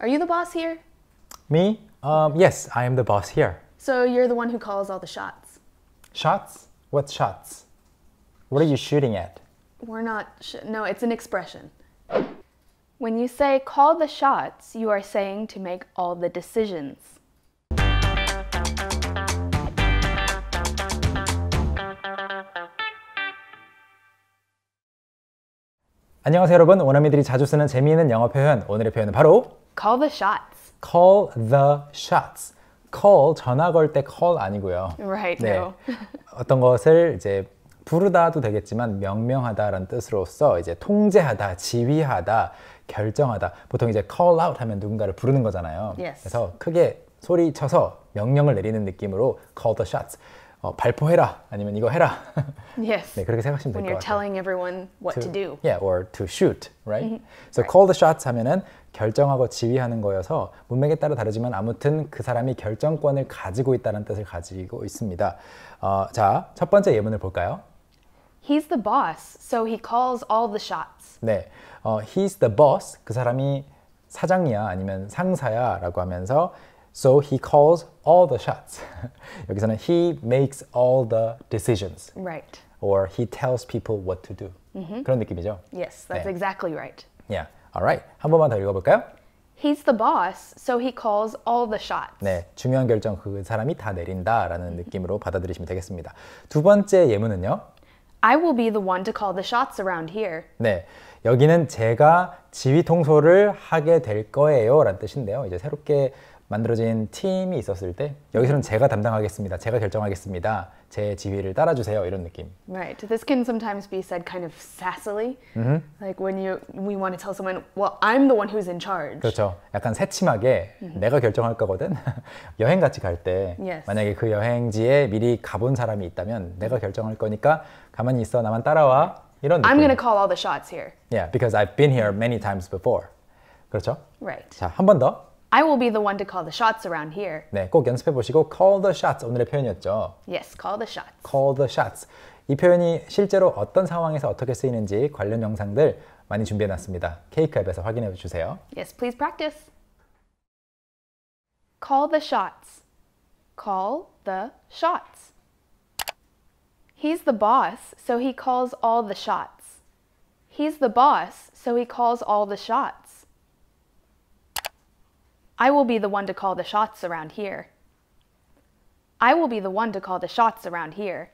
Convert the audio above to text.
Are you the boss here? Me? Um, yes, I am the boss here. So you're the one who calls all the shots. Shots? What shots? What are you shooting at? We're not. Sh- no, it's an expression. When you say call the shots, you are saying to make all the decisions. 안녕하세요 여러분 원어민들이 자주 쓰는 재미있는 영어 표현 오늘의 표현은 바로 Call the shots. call the shots call 전화 걸 때 call 아니고요 Right, 네. no. 어떤 것을 이제 부르다도 되겠지만 명명하다라는 뜻으로서 이제 통제하다, 지휘하다, 결정하다. 보통 이제 call out 하면 누군가를 부르는 거잖아요. Yes. 그래서 크게 소리쳐서 명령을 내리는 느낌으로 call the shots. 어, 발포해라 아니면 이거 해라. Yes. 네, 그렇게 생각하시면 when 될 you're 것 같아요. telling everyone what to, do. Yeah, or to shoot, right? So call the shots 하면은 결정하고 지휘하는 거여서 문맥에 따라 다르지만 아무튼 그 사람이 결정권을 가지고 있다는 뜻을 가지고 있습니다. 어, 자, 첫 번째 예문을 볼까요? He's the boss, so he calls all the shots. 네, 어, he's the boss. 그 사람이 사장이야 아니면 상사야라고 하면서 so he calls all the shots. 여기서는 he makes all the decisions Right. or he tells people what to do. 그런 느낌이죠. Yes, that's 네. exactly right. Yeah. Alright. 한 번만 더 읽어볼까요? He's the boss, so he calls all the shots. 네, 중요한 결정 그 사람이 다 내린다라는 느낌으로 받아들이시면 되겠습니다. 두 번째 예문은요. I will be the one to call the shots around here. 네, 여기는 제가 지휘 통솔을 하게 될 거예요라는 뜻인데요. 이제 새롭게 만들어진 팀이 있었을 때 여기서는 제가 담당하겠습니다. 제가 결정하겠습니다. 제 지휘를 따라주세요. 이런 느낌. Right. This can sometimes be said kind of sassily, like when you we want to tell someone, "Well, I'm the one who's in charge." 그렇죠. 약간 새침하게 내가 결정할 거거든. 여행 같이 갈 때 Yes. 만약에 그 여행지에 미리 가본 사람이 있다면 내가 결정할 거니까 가만히 있어 나만 따라와 이런 느낌. I'm going to call all the shots here. Yeah, because I've been here many times before. 그렇죠? Right. 자, 한 번 더. I will be the one to call the shots around here. 네, 꼭 연습해 보시고 call the shots 오늘의 표현이었죠. Yes, call the shots. call the shots. 이 표현이 실제로 어떤 상황에서 어떻게 쓰이는지 관련 영상들 많이 준비해 놨습니다. 케이크 앱에서 확인해 주세요. Yes, please practice. Call the shots. Call the shots. He's the boss, so he calls all the shots. He's the boss, so he calls all the shots. I will be the one to call the shots around here. I will be the one to call the shots around here.